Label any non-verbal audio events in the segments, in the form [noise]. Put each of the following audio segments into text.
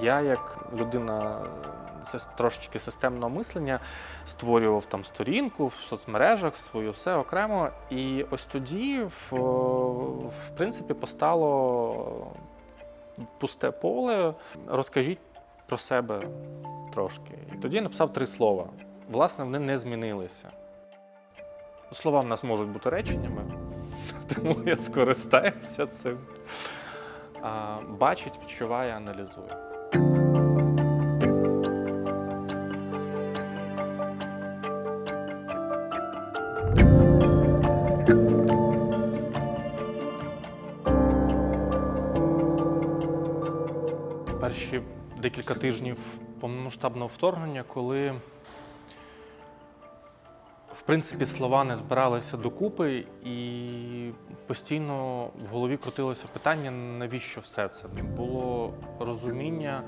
Я, як людина з трошечки системного мислення, створював там сторінку в соцмережах свою все окремо. І ось тоді, в, в принципі, постало пусте поле. Розкажіть про себе трошки. І тоді я написав три слова. Власне, вони не змінилися. Слова в нас можуть бути реченнями, [laughs] тому я скористаюся цим. Бачить, відчуває, аналізує. Перші декілька тижнів повномасштабного вторгнення, коли в принципі слова не збиралися докупи, і постійно в голові крутилося питання, навіщо все це? Не було розуміння,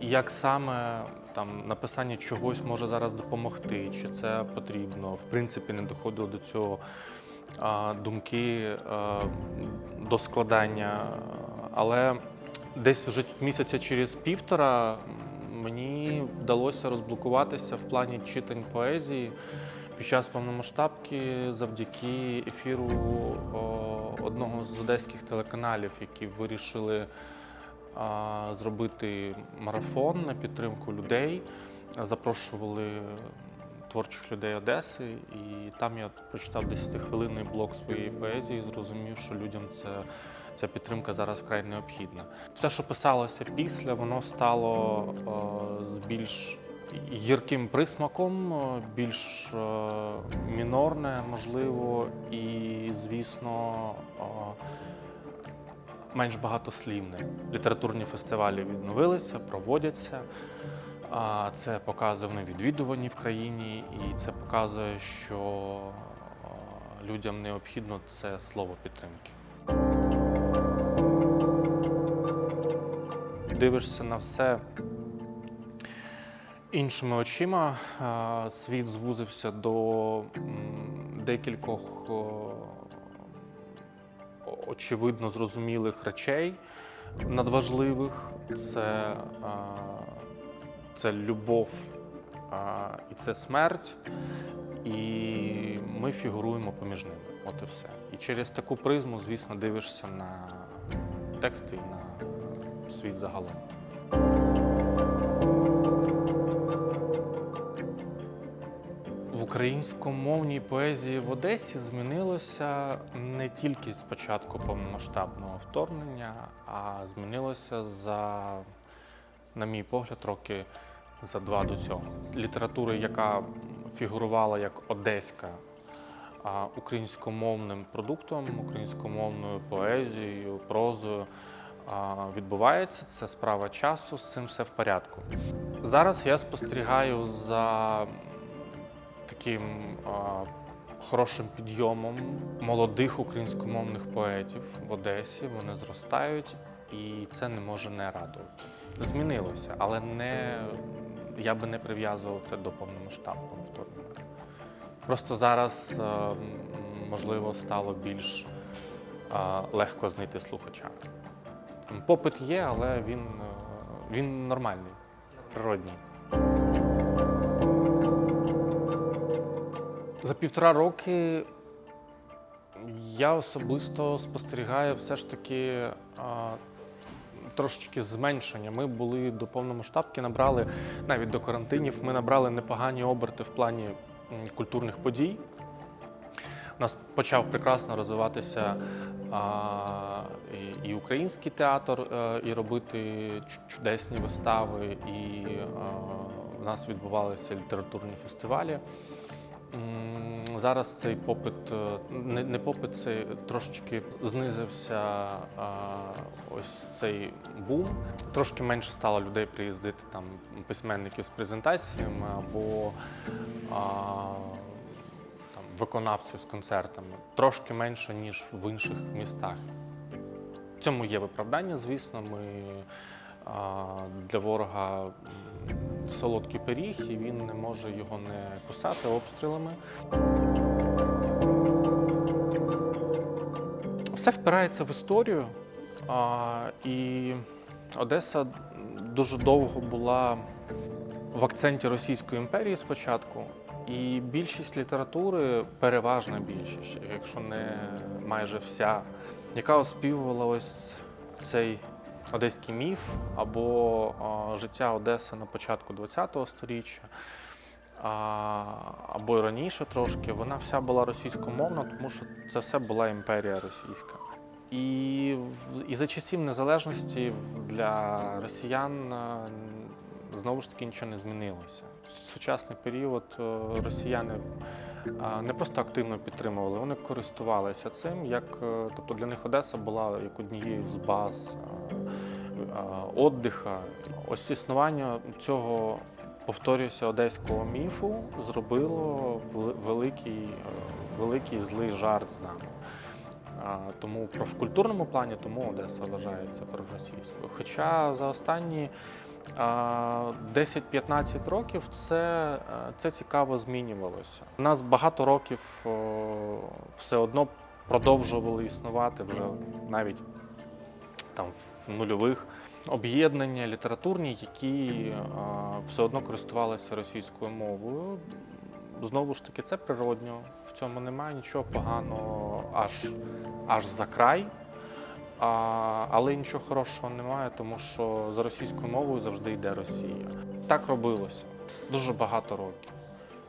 як саме там написання чогось може зараз допомогти, чи це потрібно. В принципі, не доходило до цього думки до складання. Але десь вже місяця через півтора мені вдалося розблокуватися в плані читань поезії під час повномасштабки завдяки ефіру одного з одеських телеканалів, які вирішили зробити марафон на підтримку людей. Запрошували творчих людей Одеси, і там я прочитав 10-хвилинний блок своєї поезії, зрозумів, що людям це ця підтримка зараз вкрай необхідна. Все, що писалося після, воно стало е, з більш гірким присмаком, е, більш е, мінорне, можливо, і, звісно, менш багатослівне. Літературні фестивалі відновилися, проводяться. Це показує вони відвідувані в країні, і це показує, що людям необхідно це слово підтримки. Дивишся на все іншими очима. Світ звузився до декількох очевидно зрозумілих речей надважливих. Це, це любов і це смерть. І ми фігуруємо поміж ними. От і все. І через таку призму, звісно, дивишся на тексти і на світ загалом. В українськомовній поезії в Одесі змінилося не тільки з початку повномасштабного вторгнення, а змінилося за, на мій погляд, роки за два до цього. Література, яка фігурувала як одеська українськомовним продуктом, українськомовною поезією, прозою, відбувається. Це справа часу, з цим все в порядку. Зараз я спостерігаю за таким хорошим підйомом молодих українськомовних поетів в Одесі. Вони зростають, і це не може не радувати. Змінилося, але не я би не прив'язував це до повномасштабного вторгнення. Просто зараз, е, можливо, стало більш легко знайти слухача. Попит є, але він, е, він нормальний, природній. За півтора роки я особисто спостерігаю все ж таки а, трошечки зменшення. Ми були до повномасштабки, набрали навіть до карантинів, ми набрали непогані оберти в плані культурних подій. У нас почав прекрасно розвиватися український театр, е, і робити чудесні вистави, і а, у нас відбувалися літературні фестивалі. Зараз цей попит, е, не, попит, цей трошечки знизився ось цей бум. Трошки менше стало людей приїздити там письменників з презентаціями або там, виконавців з концертами. Трошки менше, ніж в інших містах. В цьому є виправдання, звісно. Ми для ворога солодкий пиріг, і він не може його не кусати обстрілами. Все впирається в історію. І Одеса дуже довго була в акценті Російської імперії спочатку. І більшість літератури, переважна більшість, якщо не майже вся, яка оспівувала ось цей одеський міф або життя Одеси на початку ХХ століття, або й раніше трошки, вона вся була російськомовна, тому що це все була імперія російська. І, і за часів незалежності для росіян е, знову ж таки нічого не змінилося. Сучасний період е, росіяни не просто активно підтримували, вони користувалися цим. Як, е, тобто для них Одеса була як однією з баз е, е, отдиха. Ось існування цього, повторюся, одеського міфу зробило великий, великий злий жарт з нами. Тому в культурному плані тому Одеса вважається проросійською. Хоча за останні 10-15 років це, е, це цікаво змінювалося. У нас багато років все одно продовжували існувати вже навіть там в нульових об'єднання літературні, які все одно користувалися російською мовою. Знову ж таки, це природньо. В цьому немає нічого поганого аж, аж за край. А, але нічого хорошого немає, тому що за російською мовою завжди йде Росія. Так робилося дуже багато років.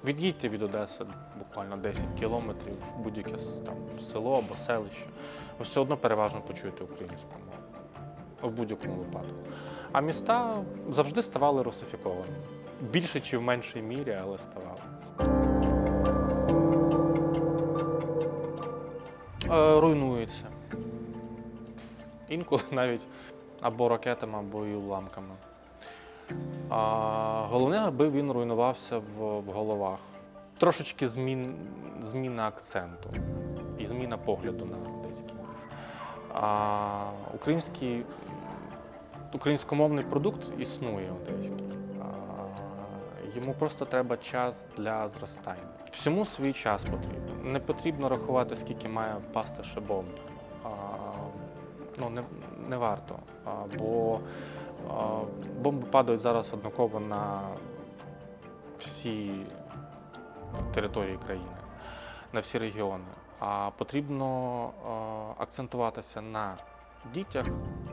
Від'їдьте від Одеси буквально 10 кілометрів, будь-яке там село або селище. Ви все одно переважно почуєте українську мову в будь-якому випадку. А міста завжди ставали русифікованими. Більше чи в меншій мірі, але ставали. Е, руйнується. Інколи [laughs] навіть або ракетами, або і уламками. А, головне, аби він руйнувався в, в головах. Трошечки змін, зміна акценту і зміна погляду на міф. А, український, українськомовний продукт існує одеський. Йому просто треба час для зростання. Всьому свій час потрібен. Не потрібно рахувати, скільки має впасти. А, ну, не, не варто. Бо бомби падають зараз однаково на всі території країни, на всі регіони. А потрібно акцентуватися на дітях,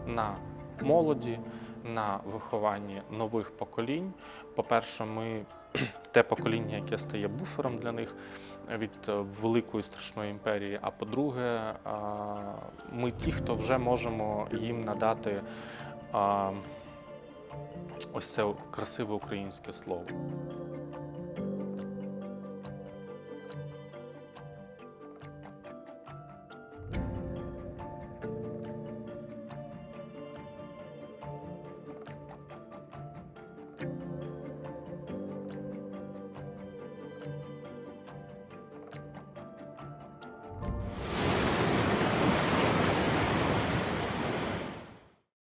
на молоді, на вихованні нових поколінь. По-перше, ми [clears throat] те покоління, яке стає буфером для них від е, великої страшної імперії. А по-друге, ми ті, хто вже можемо їм надати ось це красиве українське слово.